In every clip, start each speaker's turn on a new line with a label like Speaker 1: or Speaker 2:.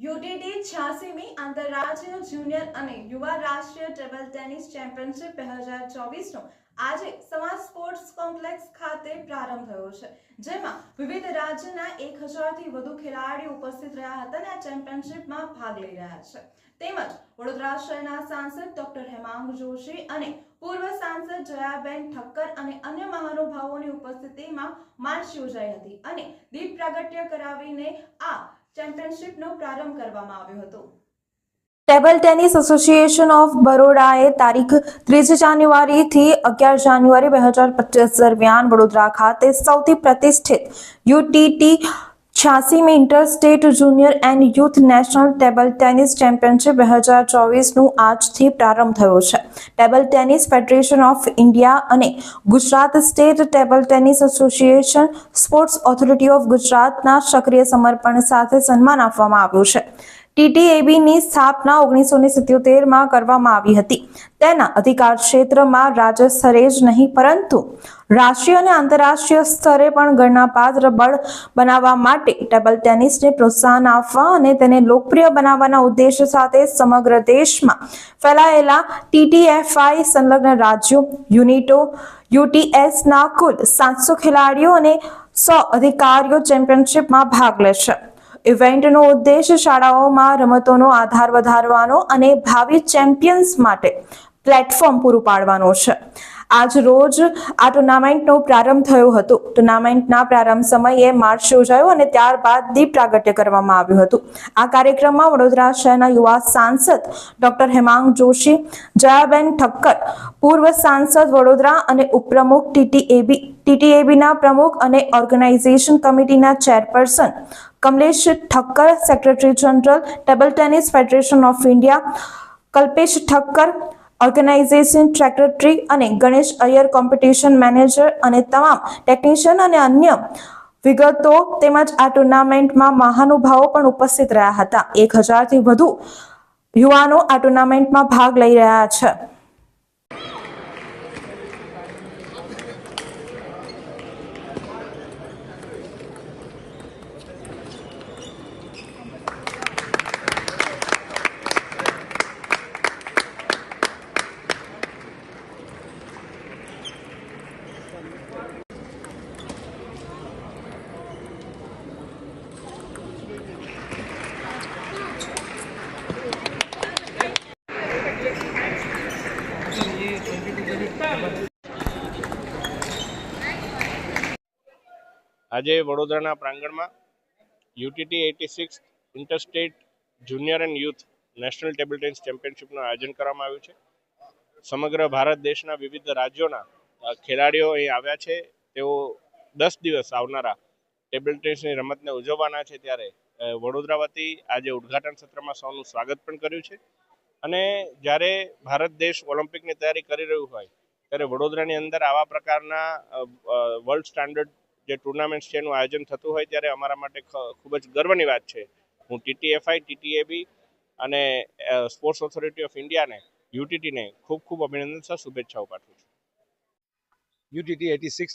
Speaker 1: UTT છ્યાસીમી આંતરરાષ્ટ્રીય junior અને યુવા રાષ્ટ્રીય ટેબલ ટેનિસ ચેમ્પિયનશિપ બે હજાર ચોવીસનો આજે સમાજ સ્પોર્ટ્સ કોમ્પ્લેક્સ ખાતે પ્રારંભ થયો છે. જેમાં વિવિધ રાજ્યના એક હજારથી વધુ ખેલાડીઓ ઉપસ્થિત રહ્યા હતા અને આ ચેમ્પિયનશિપમાં ભાગ લઈ રહ્યા છે. તેમજ વડોદરા શહેરના સાંસદ ડોક્ટર હેમાંગ જોશી અને પૂર્વ સાંસદ જયાબેન ઠક્કર અને અન્ય મહાનુભાવોની ઉપસ્થિતિમાં માર્ચ યોજાઈ હતી અને દીપ પ્રાગટ્ય કરાવીને આ ચેમ્પિયનશિપનો પ્રારંભ કરવામાં આવ્યો હતો.
Speaker 2: ટેબલ ટેનિસ એસોસિએશન ઓફ બરોડાએ તારીખ ત્રીસ જાન્યુઆરીથી અગિયાર જાન્યુઆરી બે હજાર પચીસ દરમિયાન વડોદરા ખાતે સૌથી પ્રતિષ્ઠિત UTT છ્યાસીમી inter state junior and youth national table tennis championship બે હજાર ચોવીસનું આજથી પ્રારંભ થયો છે. Table tennis federation of India અને Gujarat state table tennis association sports authority of ગુજરાતના સક્રિય સમર્પણ સાથે સન્માન આપવામાં આવ્યું છે. ટીટીએબીની સ્થાપના ઓગણીસો ને કરવામાં આવી હતી. તેના અધિકાર ક્ષેત્રમાં રાજ્ય સ્તરે જ નહીં, પરંતુ રાષ્ટ્રીય અને આંતરરાષ્ટ્રીય સ્તરે પણ ગણનાપાત્ર બળ બનાવવા માટે ટેબલ ટેનિસને પ્રોત્સાહન આપવા અને તેને લોકપ્રિય બનાવવાના ઉદ્દેશ સાથે સમગ્ર દેશમાં ફેલાયેલા ટીટીએફઆઈ સંલગ્ન રાજ્યો, યુનિટો, યુટીએસના કુલ સાતસો ખેલાડીઓ અને સો અધિકારીઓ ચેમ્પિયનશિપમાં ભાગ લેશે. ઇવેન્ટનો ઉદ્દેશ શાળાઓમાં રમતોનો આધાર વધારવાનો અને ભાવિ ચેમ્પિયન્સ માટે પ્લેટફોર્મ પૂરું પાડવાનો છે. આજ રોજ આ ટુર્નામેન્ટનો પ્રારંભ થયો હતો. ટુર્નામેન્ટના પ્રારંભ સમયે માર્ચ યોજાયો અને ત્યારબાદ દીપ પ્રાગટ્ય કરવામાં આવ્યું હતું. આ કાર્યક્રમમાં વડોદરા શહેરના યુવા સાંસદ ડોક્ટર હેમાંગ જોશી, જયાબેન ઠક્કર, પૂર્વ સાંસદ વડોદરા અને ઉપપ્રમુખ ટીટીએબી, ટીટીએબીના પ્રમુખ અને ઓર્ગેનાઇઝેશન કમિટીના chairperson Kamlesh Thakkar, secretary general, table tennis federation of India Kalpesh Thakkar organisation secretary અને ગણેશ અયર કોમ્પિટિશન મેનેજર અને તમામ ટેકનિશિયન અને અન્ય વિગતો તેમજ આ ટુર્નામેન્ટમાં મહાનુભાવો પણ ઉપસ્થિત રહ્યા હતા. એક હજારથી વધુ યુવાનો આ ટુર્નામેન્ટમાં ભાગ લઈ રહ્યા છે.
Speaker 3: આજે વડોદરાના પ્રાંગણમાં UTT eighty six interstate junior and youth national table tennis ચેમ્પિયનશિપનું આયોજન કરવામાં આવ્યું છે. સમગ્ર ભારત દેશના વિવિધ રાજ્યોના ખેલાડીઓ અહીં આવ્યા છે. તેઓ દસ દિવસ આવનારા ટેબલ ટેનિસની રમતને ઉજવવાના છે ત્યારે વડોદરા વતી આજે ઉદ્ઘાટન સત્રમાં સૌનું સ્વાગત પણ કર્યું છે. અને જ્યારે ભારત દેશ ઓલિમ્પિકની તૈયારી કરી રહ્યું હોય, ત્યારે વડોદરાની અંદર આવા પ્રકારના વર્લ્ડ સ્ટાન્ડર્ડ જે ટુર્નામેન્ટ છે એનું આયોજન થતું હોય ત્યારે અમારા માટે ખૂબ જ ગર્વની વાત છે. હું ટીટીએફઆઈ ટીટીએબી અને સ્પોર્ટ્સ ઓથોરિટી ઓફ ઇન્ડિયાને યુટીટીને ખૂબ ખૂબ અભિનંદન સર, શુભેચ્છાઓ પાઠવું છું.
Speaker 4: UTT eighty six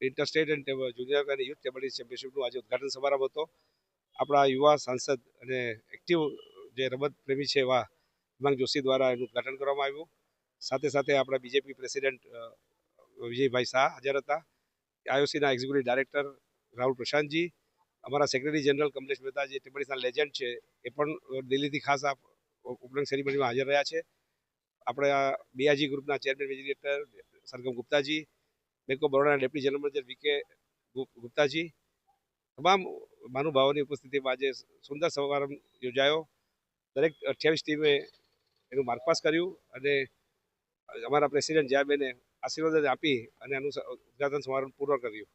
Speaker 4: interstate and junior અને યુથ ટેબલ ચેમ્પિયનશિપનું આજે ઉદઘાટન સમારંભ હતો. આપણા યુવા સાંસદ અને એક્ટિવ જે રમત પ્રેમી છે એવા હિમાંગ જોશી દ્વારા એનું ઉદઘાટન કરવામાં આવ્યું. સાથે સાથે આપણા બીજેપી પ્રેસિડેન્ટ વિજયભાઈ શાહ હાજર હતા. આઈઓસીના એક્ઝિક્યુટિવ ડાયરેક્ટર રાહુલ પ્રશાંતજી, અમારા સેક્રેટરી જનરલ કમલેશ મહેતા જે ટેનિસના લેજન્ડ છે, એ પણ દિલ્હીથી ખાસ આ ઓપનિંગ સેરેમનીમાં હાજર રહ્યા છે. આપણે આ બીઆજી ગ્રુપના chairman manager Sargam Guptaji, bank of બરોડાના deputy general manager VK Guptaji, તમામ મહાનુભાવોની ઉપસ્થિતિમાં આજે સુંદર સમારંભ યોજાયો. દરેક અઠ્યાવીસ ટીમે એનું માર્કપાસ કર્યું અને અમારા પ્રેસિડેન્ટ જયાબેને આશીર્વાદ આપી અને એનું ઉદઘાટન સમારંભ પૂર્ણ કર્યું.